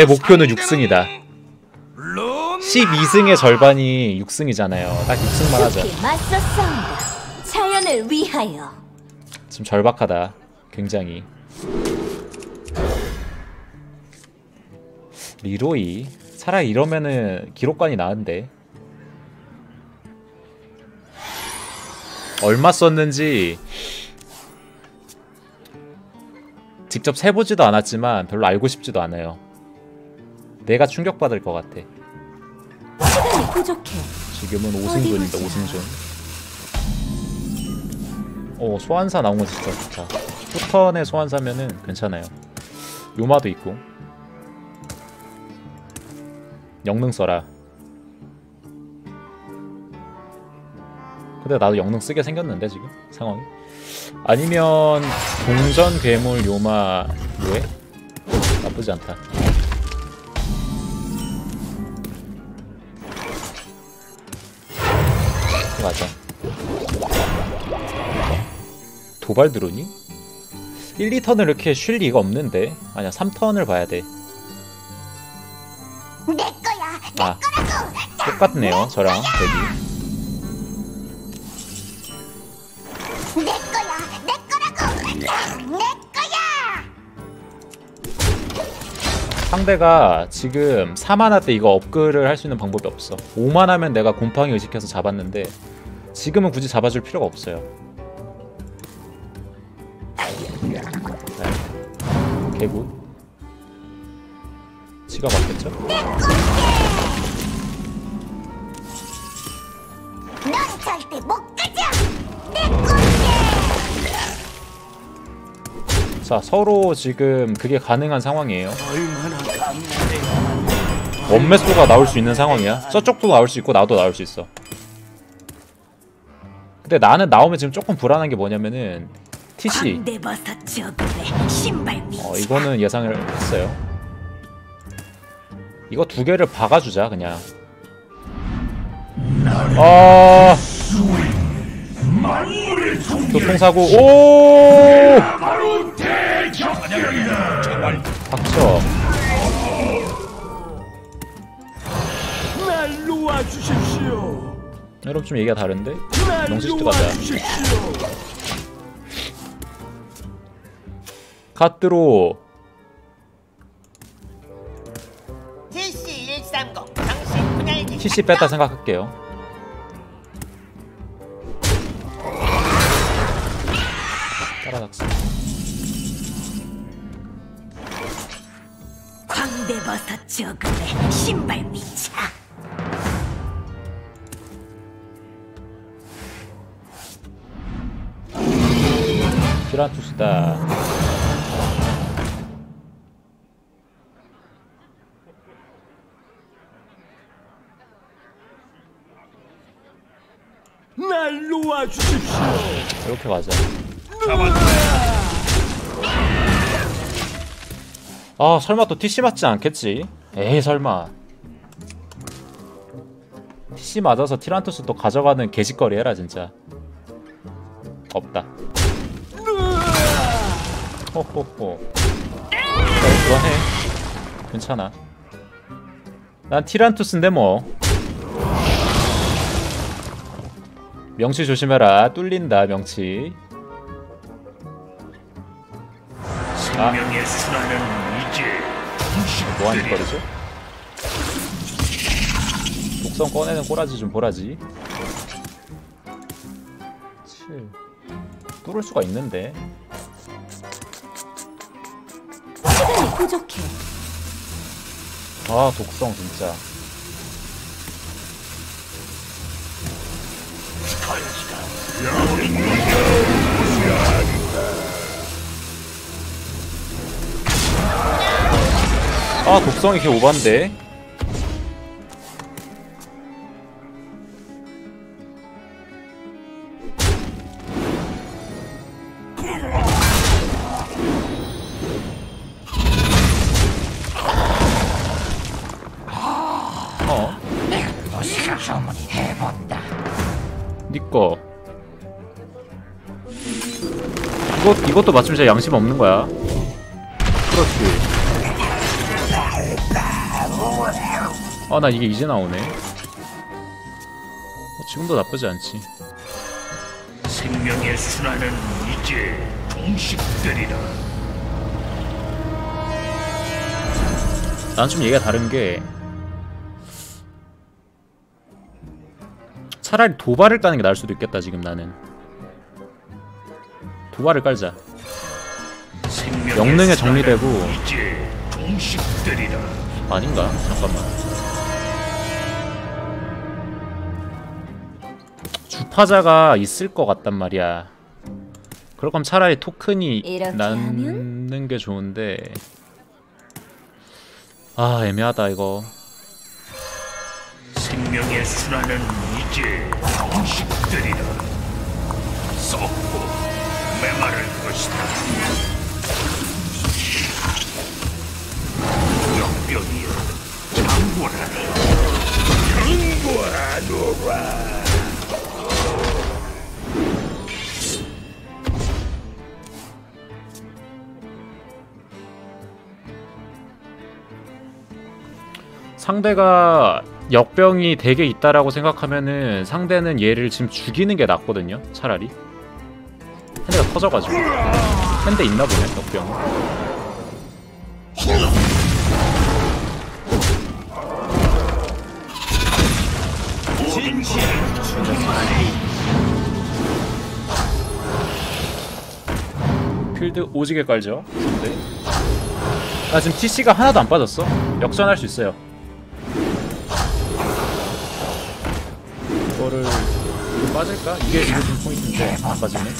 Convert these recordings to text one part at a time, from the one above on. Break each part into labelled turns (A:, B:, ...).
A: 내 목표는 6승이다. 12승의 절반이 6승이잖아요. 딱 6승만 하자.
B: 자연을 위하여.
A: 좀 절박하다. 굉장히. 리로이 차라리 이러면은 기록관이 나은데. 얼마 썼는지 직접 세보지도 않았지만 별로 알고 싶지도 않아요 내가 충격받을 것 같아.
B: 시간이 부족해.
A: 지금은 5승준입니다 5승준 오 소환사 나온 거 진짜 좋다. 후턴의 소환사면은 괜찮아요. 요마도 있고. 영능 써라. 근데 나도 영능 쓰게 생겼는데 지금? 상황이? 아니면 동전 괴물 요마 뭐해? 나쁘지 않다 맞아. 도발 드론이? 1, 2턴을 이렇게 쉴 리가 없는데. 아니야 3턴을 봐야 돼.
C: 내 거야.
A: 아, 똑같네요 저랑 대기 상대가 지금 4만화 때 이거 업글을 할 수 있는 방법이 없어 5만하면 내가 곰팡이 의식해서 잡았는데 지금은 굳이 잡아줄 필요가 없어요 네. 개굿 지가 맞겠죠?
C: 넌 절대 못 가져.
A: 자 서로 지금 그게 가능한 상황이에요. 원매수가 나올 수 있는 상황이야. 저쪽도 나올 수 있고 나도 나올 수 있어. 근데 나는 나오면 지금 조금 불안한 게 뭐냐면은 TC. 어 이거는 예상을 했어요. 이거 두 개를 박아주자 그냥. 아. 교통사고. 오 닥쳐.
D: 날 놓아주십시오.
A: 여러분 좀 얘기가 다른데?
D: 날
A: 명수시트 가자.
D: 놓아주십시오.
A: 카드로.
E: TC130 정신 분열기
A: TC 뺐다 생각할게요. 따라닥스
B: 광대버섯 저그의 신발 밑차.
A: 피란투스다
D: 날 놓아주십시오.
A: 이렇게 가자 아 설마 또 TC 맞지 않겠지? 에이 설마. TC 맞아서 티란토스 또 가져가는 개짓거리 해라 진짜. 없다. 호호호. 야, 그만해 괜찮아. 난 티란투스인데 뭐. 명치 조심해라. 뚫린다 명치. 아 뭐하는 거리죠? 독성 꺼내는 꼬라지 좀 보라지. 7 뚫을 수가 있는데.
B: 시간이 부족해.
A: 아 독성 진짜 아 독성이 이렇게 오반데. 어? 니꺼. 이것, 이것도 마침 진짜 양심 없는 거야. 그렇지 아 나 이게 이제 나오네 어, 지금도 나쁘지 않지
D: 생명의 순환은 이제 종식되리라.
A: 난 좀 얘기가 다른 게 차라리 도발을 까는 게 나을 수도 있겠다 지금 나는 도발을 깔자 영능에 정리되고. 아닌가? 잠깐만 주파자가 있을 것 같단 말이야 그럴 거면 차라리 토큰이 남는 게 좋은데 아 애매하다 이거
D: 생명의 순환은 이제 종식되리라. 썩고 메마를 것이다. 역병이여 장군하라. 장군하노라.
A: 상대가 역병이 되게 있다라고 생각하면은 상대는 얘를 지금 죽이는 게 낫거든요 차라리. 핸드가 터져가지고. 핸드 있나 보네 역병. 필드 오지게 깔죠 네. 나 지금 TC가 하나도 안 빠졌어. 역전할 수 있어요 빠질까? 이게 이게 지금 포인트인데 안 빠지네.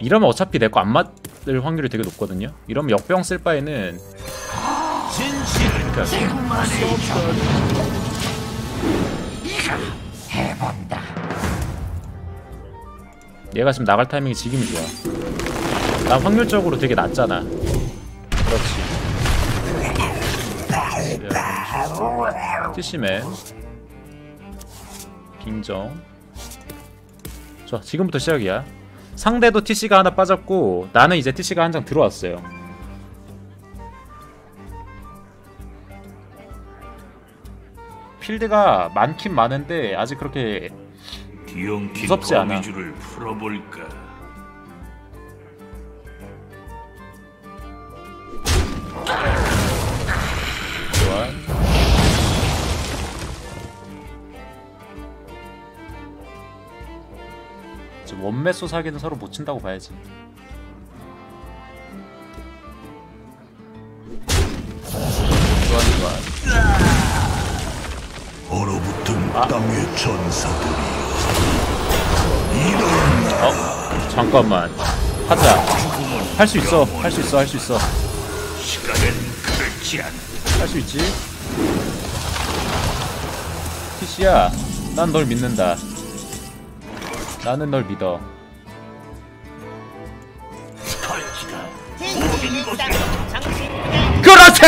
A: 이러면 어차피 내 거 안 맞을 확률이 되게 높거든요. 이러면 역병 쓸 바에는 이렇게 할게요. 얘가 지금 나갈 타이밍이 지금이 좋아. 난 확률적으로 되게 낮잖아. 그렇지 TC맨 빙정. 좋아 지금부터 시작이야. 상대도 TC가 하나 빠졌고 나는 이제 TC가 한 장 들어왔어요. 필드가 많긴 많은데 아직 그렇게 무섭지 않아.
D: 풀어볼까?
A: 원매소 사기는 서로 못 친다고 봐야지. 좋아 좋아
D: 얼어붙은
A: 아.
D: 땅의 전사들이
A: 어? 잠깐만. 하자. 할 수 있어. 할 수 있어. 할 수 있어. 할 수 있지? 티시야 난 널 믿는다 나는 널 믿어. 그렇지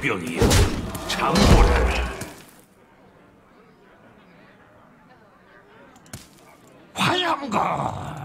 D: 역병이여. 장군하라. 화염가.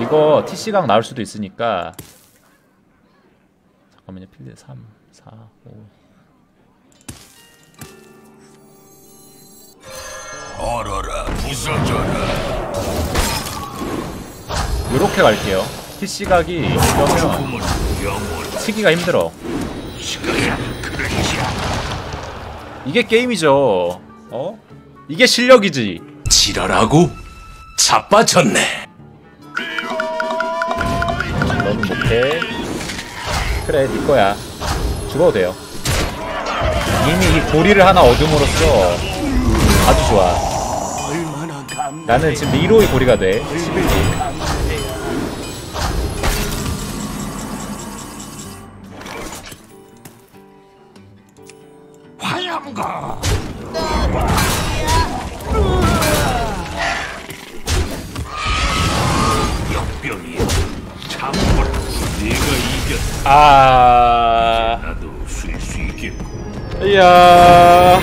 A: 이거 TC각 나올 수도 있으니까. 잠깐만요. 필드 3 4 5
D: 얼어라. 부서져라.
A: 요렇게 갈게요. TC각이 이러면 치기가 힘들어. 이게 게임이죠. 어? 이게 실력이지.
D: 지랄하고 자빠졌네.
A: 너는 못해. 그래 네 거야. 죽어도 돼요. 이미 이 고리를 하나 얻음으로써 아주 좋아. 나는 지금 리로이 고리가 돼 11기
D: 하염가.
A: 역병이야 참고라 내가 이겼 아.
D: 나도 쓸 수 있겠고.
A: 이야.